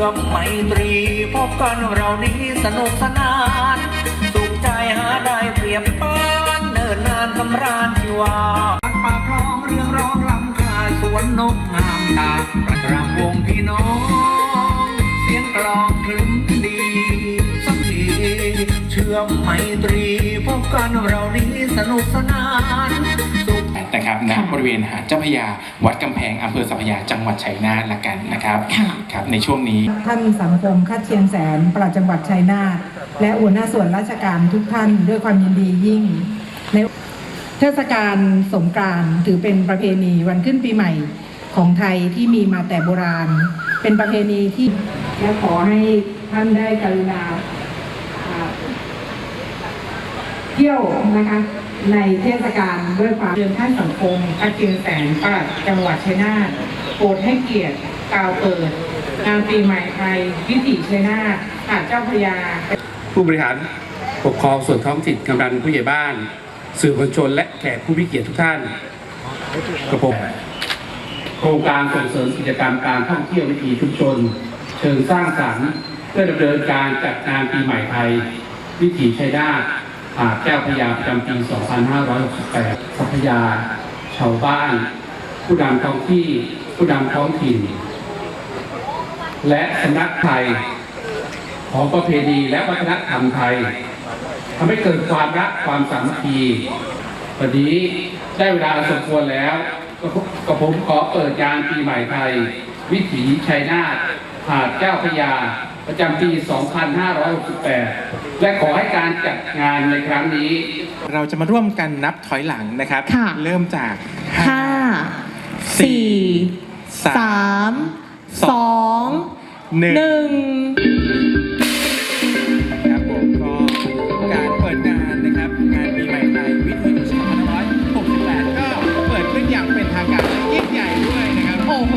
ชื่อมไมตรีพบกันเรานี้สนุกสนาน สุขใจหาได้เปรียบปานเนิ่นนานสำราญชีวาปากคลองเรื่องร้องลำคาสวนนกงามตาประรำวงพี่น้อง เสียงกลองคลึ้มดีสักทีเชื่อมไมตรีพบกันเรานี้สนุกสนาน นะครับณบริเวณหาดเจ้าพระยา วัดกำแพงอำเภอสัพพยาจังหวัดชัยนาทละกันนะครับค่ะครับในช่วงนี้ ท่านสังคมคัดเชียงแสนปลัดจังหวัดชัยนาทและหัวหน้าส่วนราชการทุกท่านด้วยความยินดียิ่ง ในเทศกาลสงกรานต์ถือเป็นประเพณีวันขึ้นปีใหม่ของไทยที่มีมาแต่โบราณ เป็นประเพณีที่และขอให้ท่านได้กรุณาอ่า เที่ยวนะคะในเทศกาลด้วยความเชิญท่านสังคมคัดเชียงแสนปลัดจังหวัดชัยนาทโปรดให้เกียรติกล่าวเปิดงานปีใหม่ไทยวิถีชัยนาทหาดเจ้าพระยา ผู้บริหารปกครองส่วนท้องถิ่นกำนันผู้ใหญ่บ้าน สื่อมวลชนและแขกผู้มีเกียรติทุกท่านกระผมโครงการส่งเสริมกิจกรรมการท่องเที่ยววิถีชุมชน เชิงสร้างสรรค์เพื่อดำเนินการจัดงานปีใหม่ไทย วิถีชัยนาท หาแก้วพยาประจำปี 2568ทรัพยา ชาวบ้าน ผู้นำท้องที่ ผู้นำท้องถิ่น และสำนักไทย ของประเพณีและวัฒนธรรมไทยทำให้เกิดความรักความสามัคคีวันนี้ได้เวลาสมควรแล้วกับผมขอเปิดงานปีใหม่ไทย วิถีชัยนาทหาดเจ้าพยา ประจำปี 2568 และขอให้การจัดงานในครั้งนี้ เราจะมาร่วมกันนับถอยหลังนะครับ ค่ะ เริ่มจาก ห้าสี่สามสองหนึ่ง หนึ่ง ครับผมก็การเปิดงานนะครับงานปีใหม่ไทยวิถี2568 ก็เปิดขึ้นอย่างเป็นทางการและยิ่งใหญ่ด้วยนะครับ โอ้โห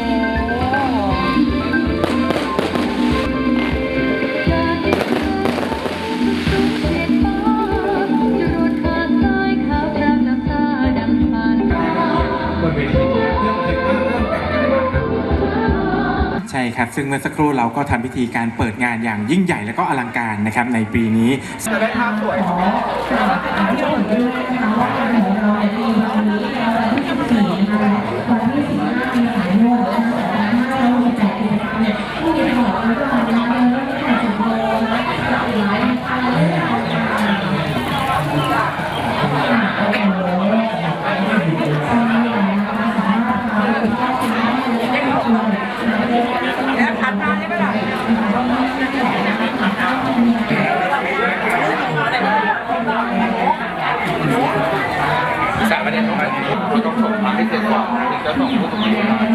ใช่ครับซึ่งเมื่อสักครู่เราก็ทำพิธีการเปิดงานอย่างยิ่งใหญ่และก็อลังการนะครับในปีนี้สามประเด็นของมันต้องส่งมาให้เสร็จก่อนถึง やっぱ男の人は